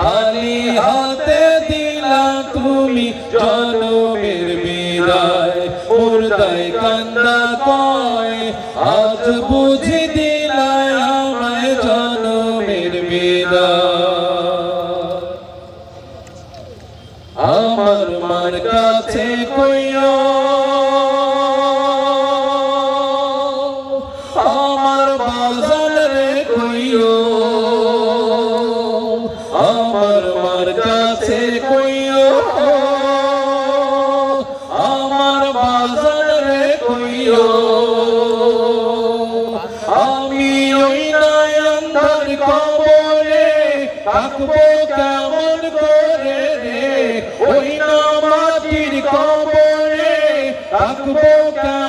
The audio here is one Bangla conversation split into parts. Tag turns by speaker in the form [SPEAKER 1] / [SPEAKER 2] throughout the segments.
[SPEAKER 1] আলি হাতে দিলা তুমি জনমের বিদায়। মুর্দায় কান্দা কয়, আজ বুঝি দিলায় আমায় জনমের বিদায়। আমার মার কাছে কইয়া কইও, আমার বাজান রে আমি ওই নয়নদার কবরে থাকব কেমন করে রে? ওই না মাটির কবরে থাকব কেমন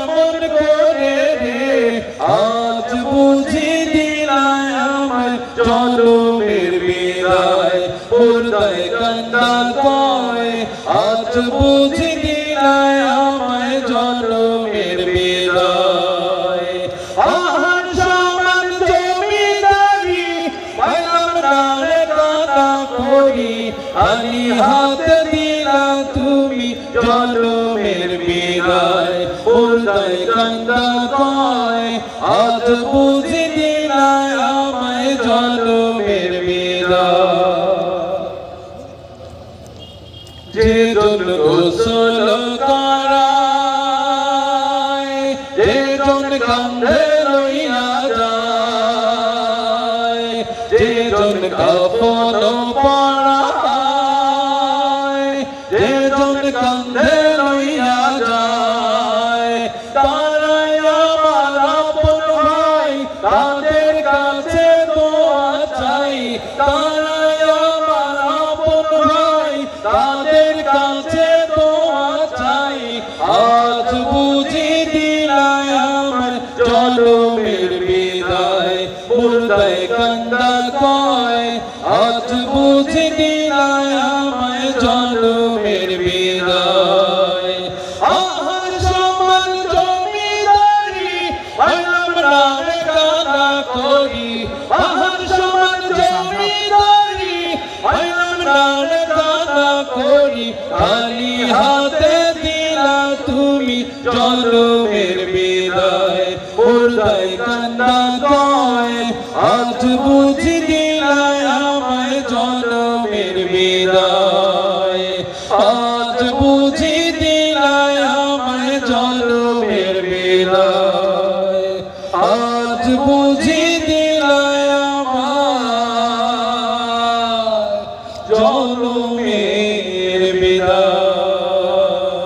[SPEAKER 1] আজ বুঝি দিলায় আমায় জনমের বিদায়। তুমি জনমের বিদায়। পূর্দায় কান্দা কয়, আজ বুঝি দিলায় আমায় জনমের যে জন গোসল করায় যেজন কান্ধে লইয়া যায় যেজন কাফন পড়ায় জনমের বিদায় মুর্দায় কান্দা কয় আজ বুঝি দিলায় আমায় জনমের বিদায় আহার সমান জমিদারি আলাম রানে কানা করি আহার সমান জমিদারি আলাম রানে কানা করি খালি হাতে দিলা তুমি জনমের মুর্দায় কয় আজ বুঝি দিলায় আমায় জনমের বিদায়। আজ বুঝি দিলায় আমায় জনমের বিদায়।